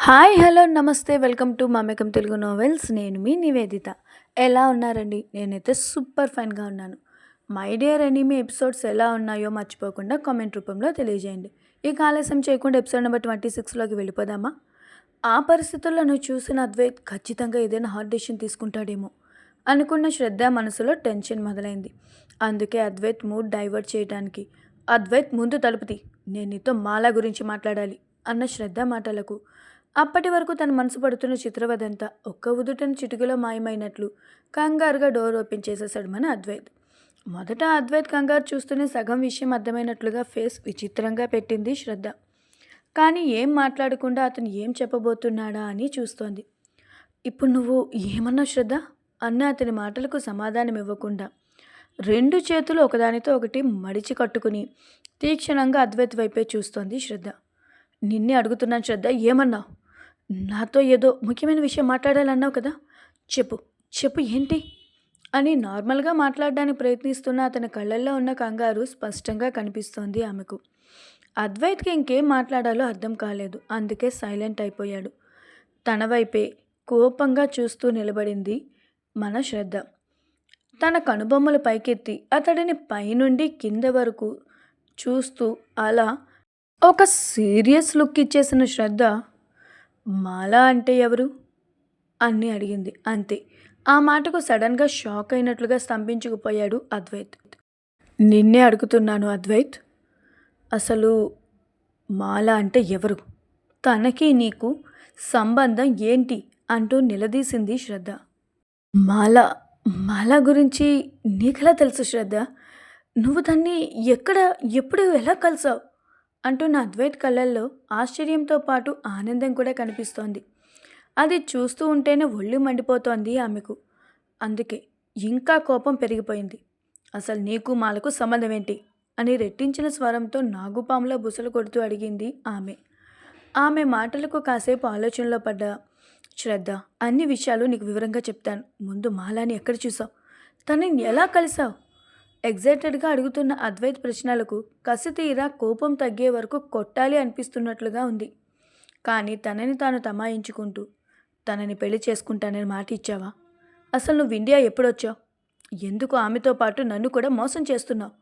Hi hello నమస్తే welcome to Mamekam Telugu novels. నేను మీ నివేదిత. ఎలా ఉన్నారండి? నేనైతే సూపర్ ఫైన్గా ఉన్నాను. మై డియర్ ఎనీమీ ఎపిసోడ్స్ ఎలా ఉన్నాయో మర్చిపోకుండా కామెంట్ రూపంలో తెలియజేయండి. ఈ కాలేశం చేయకుండా ఎపిసోడ్ నెంబర్ ట్వంటీ సిక్స్లోకి వెళ్ళిపోదామా? ఆ పరిస్థితుల్లో నువ్వు చూసిన అద్వైత్ ఖచ్చితంగా ఏదైనా హార్డ్ డెసిషన్ తీసుకుంటాడేమో అనుకున్న శ్రద్ధ మనసులో టెన్షన్ మొదలైంది. అందుకే అద్వైత్ మూడ్ డైవర్ట్ చేయడానికి అద్వైత్ ముందు తలుపుతి నేను నీతో మాలా గురించి మాట్లాడాలి అన్న శ్రద్ధ మాటలకు అప్పటి వరకు తన మనసు పడుతున్న చిత్రవదంతా ఒక్క ఉదుటను చిటికలో మాయమైనట్లు కంగారుగా డోర్ ఓపెన్ చేసేసాడు మన అద్వైత్. మొదట అద్వైత్ కంగారు చూస్తూనే సగం విషయం అర్థమైనట్లుగా ఫేస్ విచిత్రంగా పెట్టింది శ్రద్ధ. కానీ ఏం మాట్లాడకుండా అతను ఏం చెప్పబోతున్నాడా అని చూస్తోంది. ఇప్పుడు నువ్వు ఏమన్నావు శ్రద్ధ? అన్న అతని మాటలకు సమాధానం ఇవ్వకుండా రెండు చేతులు ఒకదానితో ఒకటి మడిచి కట్టుకుని తీక్షణంగా అద్వైత్ వైపే చూస్తోంది శ్రద్ధ. నిన్నే అడుగుతున్నాను శ్రద్ధ ఏమన్నావు? నాతో ఏదో ముఖ్యమైన విషయం మాట్లాడాలన్నావు కదా. చెప్పు చెప్పు ఏంటి? అని నార్మల్గా మాట్లాడడానికి ప్రయత్నిస్తున్న అతని కళ్ళల్లో ఉన్న కంగారు స్పష్టంగా కనిపిస్తోంది ఆమెకు. అద్వైత్కి ఇంకేం మాట్లాడాలో అర్థం కాలేదు. అందుకే సైలెంట్ అయిపోయాడు. తన వైపే కోపంగా చూస్తూ నిలబడింది మన శ్రద్ధ. తన కనుబొమ్మలు పైకెత్తి అతడిని పైనుండి కింద వరకు చూస్తూ అలా ఒక సీరియస్ లుక్ ఇచ్చేసిన శ్రద్ధ మాలా అంటే ఎవరు? అని అడిగింది. అంతే. ఆ మాటకు సడన్గా షాక్ అయినట్లుగా స్తంభించుకుపోయాడు అద్వైత్. నిన్నే అడుగుతున్నాను అద్వైత్. అసలు మాల అంటే ఎవరు? తనకి నీకు సంబంధం ఏంటి? అంటూ నిలదీసింది శ్రద్ధ. మాల మాల గురించి నీకెలా తెలుసు శ్రద్ధ? నువ్వు దాన్ని ఎక్కడ ఎప్పుడు ఎలా కలిసావు? అంటూ నా అద్వైత్ కళ్ళల్లో ఆశ్చర్యంతో పాటు ఆనందం కూడా కనిపిస్తోంది. అది చూస్తూ ఉంటేనే ఒళ్ళు మండిపోతోంది ఆమెకు. అందుకే ఇంకా కోపం పెరిగిపోయింది. అసలు నీకు మాలకు సంబంధం ఏంటి అని రెట్టించిన స్వరంతో నాగుపాములో బుసలు కొడుతూ అడిగింది ఆమె. ఆమె మాటలకు కాసేపు ఆలోచనలో పడ్డ శ్రద్ధ అన్ని విషయాలు నీకు వివరంగా చెప్తాను. ముందు మాలాని ఎక్కడ చూసావు? తనని ఎలా కలిసావు? ఎగ్జైటెడ్గా అడుగుతున్న అద్వైత్ ప్రశ్నలకు కసి తీరా కోపం తగ్గే వరకు కొట్టాలి అనిపిస్తున్నట్లుగా ఉంది. కానీ తనని తాను తమాయించుకుంటూ తనని పెళ్ళి చేసుకుంటానని మాట ఇచ్చావా? అసలు నువ్వు ఇండియా ఎప్పుడొచ్చావు? ఎందుకు ఆమెతో పాటు నన్ను కూడా మోసం చేస్తున్నావు?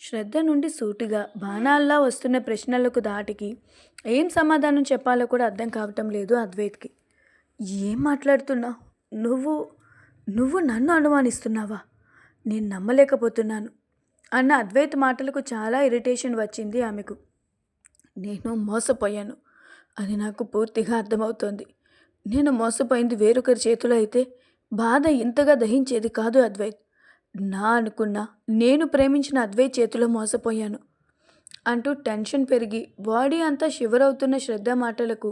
శ్రద్ధ నుండి సూటిగా బాణాల్లా వస్తున్న ప్రశ్నలకు దాటికి ఏం సమాధానం చెప్పాలో కూడా అర్థం కావటం లేదు అద్వైత్కి. ఏం మాట్లాడుతున్నావు? నువ్వు నువ్వు నన్ను అనుమానిస్తున్నావా? నేను నమ్మలేకపోతున్నాను అన్న అద్వైత్ మాటలకు చాలా ఇరిటేషన్ వచ్చింది ఆమెకు. నేను మోసపోయాను. అది నాకు పూర్తిగా అర్థమవుతోంది. నేను మోసపోయింది వేరొకరి చేతిలో అయితే బాధ ఇంతగా దహించేది కాదు అద్వైత్. నా అనుకున్న నేను ప్రేమించిన అద్వైత్ చేతిలో మోసపోయాను అంటూ టెన్షన్ పెరిగి బాడీ అంతా షివర్ అవుతున్న శ్రద్ధ మాటలకు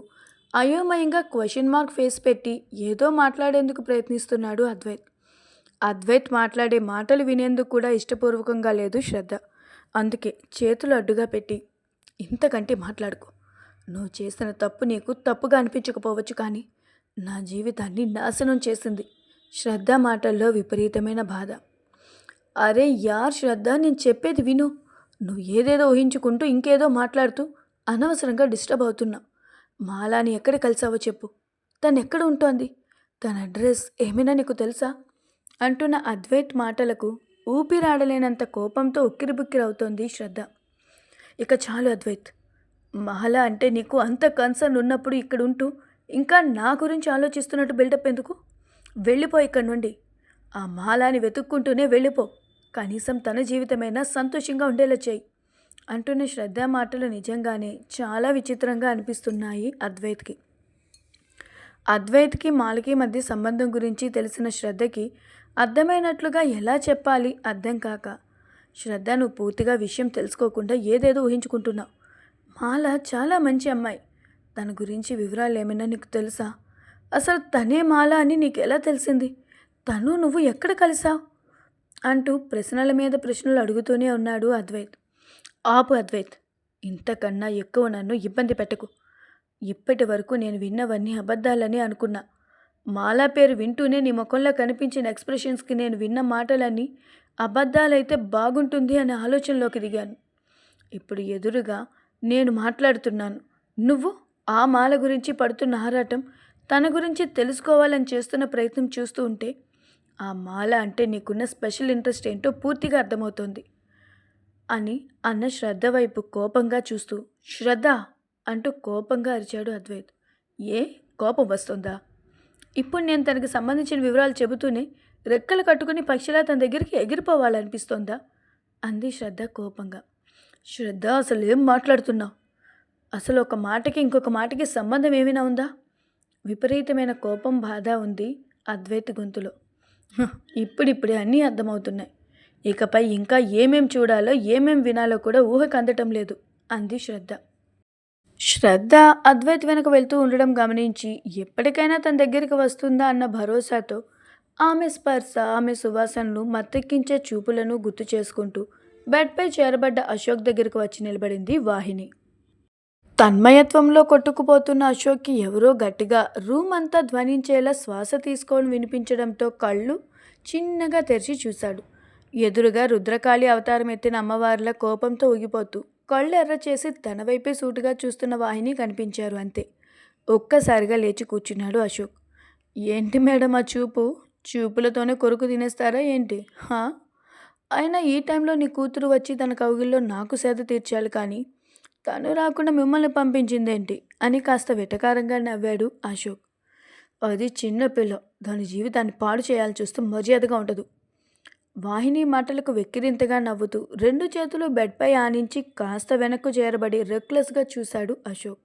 అయోమయంగా క్వశ్చన్ మార్క్ ఫేస్ పెట్టి ఏదో మాట్లాడేందుకు ప్రయత్నిస్తున్నాడు అద్వైత్. అద్వైత్ మాట్లాడే మాటలు వినేందుకు కూడా ఇష్టపూర్వకంగా లేదు శ్రద్ధ. అందుకే చేతులు అడ్డుగా పెట్టి ఇంతకంటే మాట్లాడుకో. నువ్వు చేసిన తప్పు నీకు తప్పుగా అనిపించకపోవచ్చు కానీ నా జీవితాన్ని నాశనం చేసింది. శ్రద్ధ మాటల్లో విపరీతమైన బాధ. అరే యార్ శ్రద్ధ నేను చెప్పేది విను. నువ్వు ఏదేదో ఊహించుకుంటూ ఇంకేదో మాట్లాడుతూ అనవసరంగా డిస్టర్బ్ అవుతున్నావు మాలాని ఎక్కడ కలిసావో చెప్పు. తను ఎక్కడ ఉంటోంది? తన అడ్రస్ ఏమైనా నీకు తెలుసా? అంటున్న అద్వైత్ మాటలకు ఊపిరాడలేనంత కోపంతో ఉక్కిరిబుక్కిరవుతోంది శ్రద్ధ. ఇక చాలు అద్వైత్. మహల అంటే నీకు అంత కన్సర్న్ ఉన్నప్పుడు ఇక్కడ ఉంటూ ఇంకా నా గురించి ఆలోచిస్తున్నట్టు బిల్డప్ ఎందుకు? వెళ్ళిపో ఇక్కడి నుండి. ఆ మాలాని వెతుక్కుంటూనే వెళ్ళిపో. కనీసం తన జీవితమైనా సంతోషంగా ఉండేలా చేయి. అంటున్న శ్రద్ధ మాటలు నిజంగానే చాలా విచిత్రంగా అనిపిస్తున్నాయి అద్వైత్కి. అద్వైత్కి మాలకి మధ్య సంబంధం గురించి తెలిసిన శ్రద్ధకి అర్థమైనట్లుగా ఎలా చెప్పాలి? అర్థం కాక. శ్రద్ధ నువ్వు పూర్తిగా విషయం తెలుసుకోకుండా ఏదేదో ఊహించుకుంటున్నావు. మాల చాలా మంచి అమ్మాయి. తన గురించి వివరాలు ఏమైనా నీకు తెలుసా? అసలు తనే మాల అని నీకు ఎలా తెలిసింది? తను నువ్వు ఎక్కడ కలిసావు? అంటూ ప్రశ్నల మీద ప్రశ్నలు అడుగుతూనే ఉన్నాడు అద్వైత్. ఆపు అద్వైత్ ఇంతకన్నా ఎక్కువ నన్ను ఇబ్బంది పెట్టకు. ఇప్పటి వరకు నేను విన్నవన్నీ అబద్ధాలని అనుకున్నా. మాలా పేరు వింటూనే నీ ముఖంలో కనిపించిన ఎక్స్ప్రెషన్స్కి నేను విన్న మాటలన్నీ అబద్ధాలైతే బాగుంటుంది అనే ఆలోచనలోకి దిగాను. ఇప్పుడు ఎదురుగా నేను మాట్లాడుతున్నాను. నువ్వు ఆ మాల గురించి పడుతున్న ఆరాటం తన గురించి తెలుసుకోవాలని చేస్తున్న ప్రయత్నం చూస్తూ ఉంటే ఆ మాల అంటే నీకున్న స్పెషల్ ఇంట్రెస్ట్ ఏంటో పూర్తిగా అర్థమవుతోంది అని అన్న శ్రద్ధ వైపు కోపంగా చూస్తూ శ్రద్ధ! అంటూ కోపంగా అరిచాడు అద్వైత్. ఏ? కోపం వస్తుందా? ఇప్పుడు నేను తనకి సంబంధించిన వివరాలు చెబుతూనే రెక్కలు కట్టుకుని పక్షిలా తన దగ్గరికి ఎగిరిపోవాలనిపిస్తోందా? అంది శ్రద్ధ కోపంగా. శ్రద్ధ అసలు ఏం మాట్లాడుతున్నావు? అసలు ఒక మాటకి ఇంకొక మాటకి సంబంధం ఏమైనా ఉందా? విపరీతమైన కోపం బాధ ఉంది అద్వైత గొంతులో. "హ, ఇప్పుడిప్పుడే అన్నీ అర్థమవుతున్నాయి. ఇకపై ఇంకా ఏమేం చూడాలో ఏమేం వినాలో కూడా ఊహకు అందటం లేదు అంది శ్రద్ధ. శ్రద్ధ అద్వైత్ వెనక వెళ్తూ ఉండడం గమనించి ఎప్పటికైనా తన దగ్గరికి వస్తుందా అన్న భరోసాతో ఆమె స్పర్శ ఆమె సువాసనలు మత్తెక్కించే చూపులను గుర్తు చేసుకుంటూ బెడ్పై చేరబడ్డ అశోక్ దగ్గరకు వచ్చి నిలబడింది వాహిని. తన్మయత్వంలో కొట్టుకుపోతున్న అశోక్కి ఎవరో గట్టిగా రూమ్ అంతా ధ్వనించేలా శ్వాస తీసుకోవడం వినిపించడంతో కళ్ళు చిన్నగా తెరిచి చూశాడు. ఎదురుగా రుద్రకాళి అవతారం ఎత్తిన అమ్మవార్ల కోపంతో ఊగిపోతూ కళ్ళు ఎర్ర చేసి తన వైపే సూటుగా చూస్తున్న వాహిని కనిపించారు అంతే. ఒక్కసారిగా లేచి కూర్చున్నాడు అశోక్. ఏంటి మేడం ఆ చూపు? చూపులతోనే కొరుకు తినేస్తారా ఏంటి? హా? అయినా ఈ టైంలో నీ కూతురు వచ్చి తన కౌగిల్లో నాకు సేద తీర్చాలి కానీ తను రాకుండా మిమ్మల్ని పంపించిందేంటి? అని కాస్త వెటకారంగా నవ్వాడు అశోక్. అది చిన్న పిల్ల. దాని జీవితాన్ని పాడు చేయాలని చూస్తే మర్యాదగా ఉండదు. వాహిని మాటలకు వెక్కిరింతగా నవ్వుతూ రెండు చేతులు బెడ్పై ఆనించి కాస్త వెనక్కు చేరబడి రెక్లెస్గా చూశాడు అశోక్.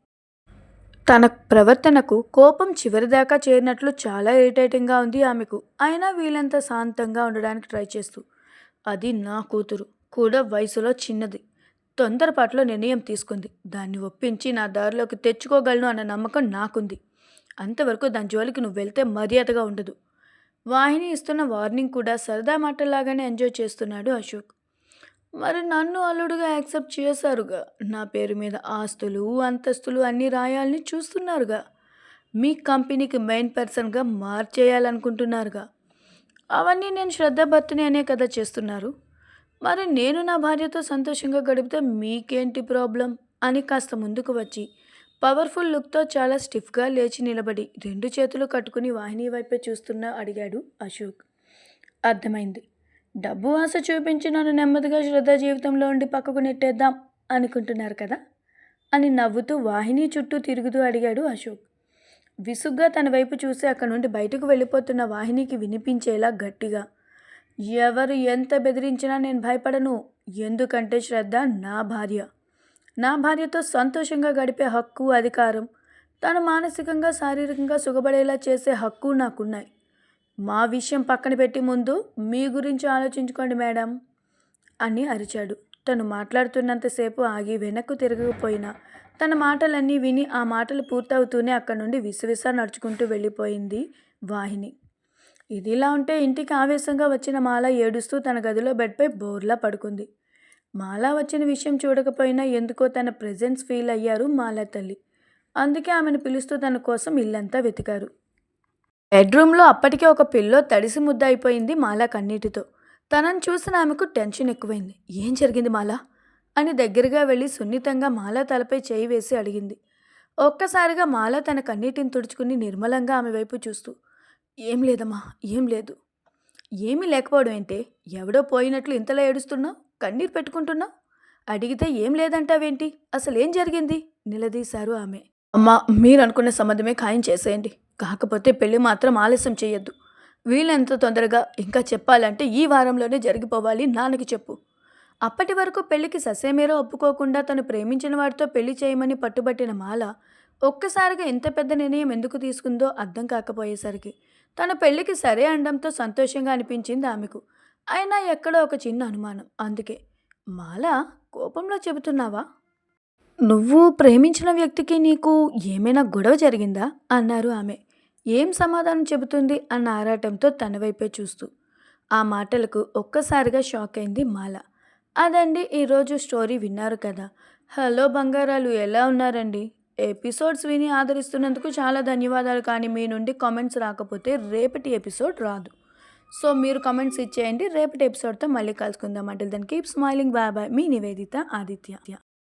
తన ప్రవర్తనకు కోపం చివరిదాకా చేరినట్లు చాలా ఇరిటేటింగ్గా ఉంది ఆమెకు. అయినా వీలంత శాంతంగా ఉండడానికి ట్రై చేస్తూ అది నా కూతురు కూడా వయసులో చిన్నది తొందరపాటులో నిర్ణయం తీసుకుంది. దాన్ని ఒప్పించి నా దారిలోకి తెచ్చుకోగలను అన్న నమ్మకం నాకుంది. అంతవరకు దాని జోలికి నువ్వు వెళ్తే మర్యాదగా ఉండదు. వాహిని ఇస్తున్న వార్నింగ్ కూడా సరదా మాటలాగానే ఎంజాయ్ చేస్తున్నాడు అశోక్. మరి నన్ను అల్లుడుగా యాక్సెప్ట్ చేశారుగా? నా పేరు మీద ఆస్తులు అంతస్తులు అన్నీ రాయాలని చూస్తున్నారుగా? మీ కంపెనీకి మెయిన్ పర్సన్గా మార్చేయాలనుకుంటున్నారుగా? అవన్నీ నేను శ్రద్ధభర్తని అనే కదా చేస్తున్నారు. మరి నేను నా భార్యతో సంతోషంగా గడిపితే మీకేంటి ప్రాబ్లం? అని కాస్త ముందుకు వచ్చి పవర్ఫుల్ లుక్తో చాలా స్టిఫ్గా లేచి నిలబడి రెండు చేతులు కట్టుకుని వాహిని వైపే చూస్తున్నా అడిగాడు అశోక్. అర్థమైంది. డబ్బు ఆశ చూపించి నన్ను నెమ్మదిగా శ్రద్ధ జీవితంలో ఉండి పక్కకు నెట్టేద్దాం అనుకుంటున్నారు కదా? అని నవ్వుతూ వాహిని చుట్టూ తిరుగుతూ అడిగాడు అశోక్. విసుగ్గా తన వైపు చూసి అక్కడి నుండి బయటకు వెళ్ళిపోతున్న వాహినికి వినిపించేలా గట్టిగా ఎవరు ఎంత బెదిరించినా నేను భయపడను. ఎందుకంటే శ్రద్ధ నా భార్య. నా భార్యతో సంతోషంగా గడిపే హక్కు అధికారం తను మానసికంగా శారీరకంగా సుఖపడేలా చేసే హక్కు నాకున్నాయి. మా విషయం పక్కన పెట్టి ముందు మీ గురించి ఆలోచించుకోండి మేడం అని అరిచాడు. తను మాట్లాడుతున్నంతసేపు ఆగి వెనక్కు తిరగకపోయినా తన మాటలన్నీ విని ఆ మాటలు పూర్తవుతూనే అక్కడి నుండి విసవిస నడుచుకుంటూ వెళ్ళిపోయింది వాహిని. ఇదిలా ఉంటే ఇంటికి ఆవేశంగా వచ్చిన మాల ఏడుస్తూ తన గదిలో బెడ్పై బోర్లా పడుకుంది. మాల వచ్చిన విషయం చూడకపోయినా ఎందుకో తన ప్రెజెన్స్ ఫీల్ అయ్యారు మాల తల్లి. అందుకే ఆమెను పిలుస్తూ తన కోసం ఇల్లంతా వెతికారు. బెడ్రూమ్లో అప్పటికే ఒక పిల్లో తడిసి ముద్ద అయిపోయింది మాల కన్నీటితో. తనని చూసిన ఆమెకు టెన్షన్ ఎక్కువైంది. ఏం జరిగింది మాల? అని దగ్గరగా వెళ్ళి సున్నితంగా మాల తలపై చేయి వేసి అడిగింది. ఒక్కసారిగా మాల తన కన్నీటిని తుడుచుకుని నిర్మలంగా ఆమె వైపు చూస్తూ ఏం లేదమ్మా ఏం లేదు. ఏమీ లేకపోవడం ఏంటే? ఎవడో పోయినట్లు ఇంతలా ఏడుస్తున్నావు? కన్నీరు పెట్టుకుంటున్నావు అడిగితే ఏం లేదంటావేంటి? అసలేం జరిగింది? నిలదీశారు ఆమె. అమ్మా మీరు అనుకున్న సంబంధమే ఖాయం చేసేయండి. కాకపోతే పెళ్ళి మాత్రం ఆలస్యం చేయొద్దు. వీలెంత తొందరగా ఇంకా చెప్పాలంటే ఈ వారంలోనే జరిగిపోవాలి నాన్నకి చెప్పు. అప్పటి వరకు పెళ్ళికి ససేమేరో ఒప్పుకోకుండా తను ప్రేమించిన వాడితో పెళ్ళి చేయమని పట్టుబట్టిన మాల ఒక్కసారిగా ఇంత పెద్ద నిర్ణయం ఎందుకు తీసుకుందో అర్థం కాకపోయేసరికి తన పెళ్ళికి సరే అనడంతో సంతోషంగా అనిపించింది ఆమెకు. అయినా ఎక్కడో ఒక చిన్న అనుమానం. అందుకే. మాల కోపంలో చెబుతున్నావా? నువ్వు ప్రేమించిన వ్యక్తికి నీకు ఏమైనా గొడవ జరిగిందా? అన్నారు ఆమె. ఏం సమాధానం చెబుతుంది? అన్న ఆరాటంతో తన వైపే చూస్తూ. ఆ మాటలకు ఒక్కసారిగా షాక్ అయింది మాల. అదండి ఈరోజు స్టోరీ విన్నారు కదా. హలో బంగారాలు ఎలా ఉన్నారండి? ఎపిసోడ్స్ విని ఆదరిస్తున్నందుకు చాలా ధన్యవాదాలు. కానీ మీ నుండి కామెంట్స్ రాకపోతే రేపటి ఎపిసోడ్ రాదు. సో మీరు కమెంట్స్ ఇచ్చేయండి. రేపటి ఎపిసోడ్తో మళ్ళీ కలుసుకుందాం. అంటే దానికి కీప్ స్మైలింగ్ బాయ్ బాయ్ మీ నివేదిత ఆదిత్య.